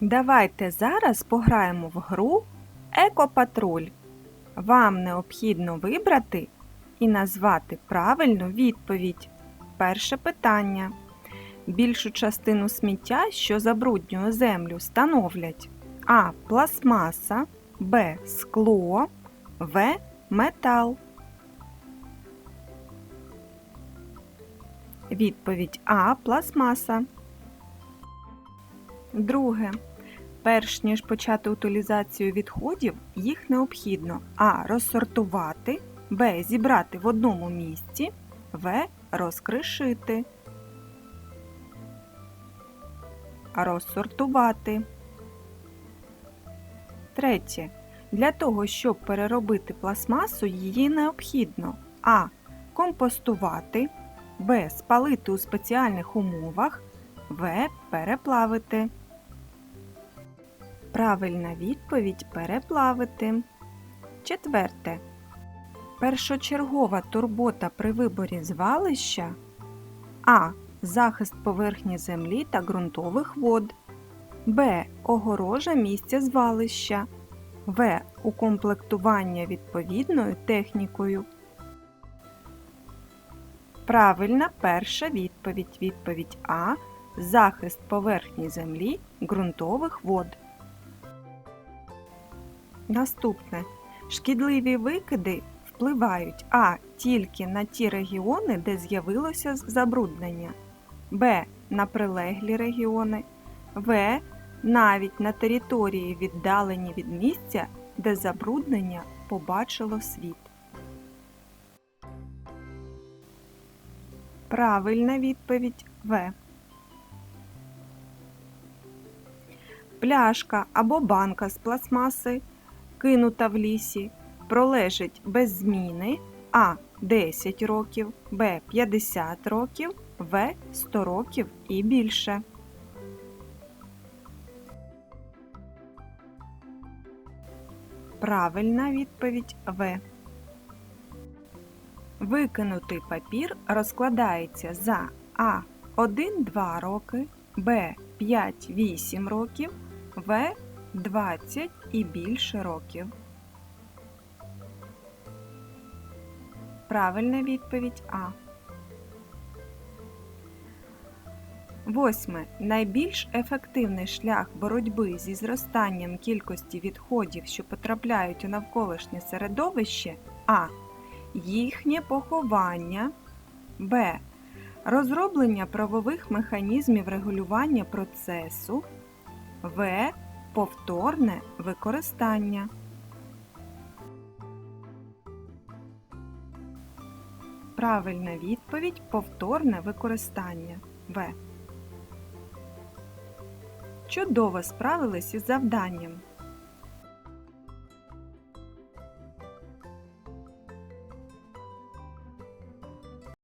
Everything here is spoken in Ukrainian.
Давайте зараз пограємо в гру Екопатруль. Вам необхідно вибрати і назвати правильну відповідь. Перше питання. Більшу частину сміття, що забруднює землю, становлять А. Пластмаса, Б. Скло, В. Метал. Відповідь А. Пластмаса. Друге. Перш ніж почати утилізацію відходів, їх необхідно А. Розсортувати, Б. Зібрати в одному місці, В. Розкришити. Розсортувати. Третє. Для того, щоб переробити пластмасу, її необхідно А. Компостувати, Б. Спалити у спеціальних умовах, В. Переплавити. Правильна відповідь переплавити. Четверте. Першочергова турбота при виборі звалища А. Захист поверхні землі та ґрунтових вод. Б. Огорожа місця звалища. В. Укомплектування відповідною технікою. Правильна перша відповідь. Відповідь А. Захист поверхні землі ґрунтових вод. Наступне. Шкідливі викиди впливають А. Тільки на ті регіони, де з'явилося забруднення, Б. На прилеглі регіони, В. Навіть на території, віддалені від місця, де забруднення побачило світ. Правильна відповідь В. Пляшка або банка з пластмаси, кинута в лісі, пролежить без зміни А 10 років, Б 50 років, В 100 років і більше. Правильна відповідь В. Викинутий папір розкладається за А 1-2 роки, Б 5-8 років, В 20 і більше років. Правильна відповідь А. Восьме. Найбільш ефективний шлях боротьби зі зростанням кількості відходів, що потрапляють у навколишнє середовище А. Їхнє поховання, Б. Розроблення правових механізмів регулювання процесу, В. Повторне використання. Правильна відповідь повторне використання В. Чудово справились із завданням.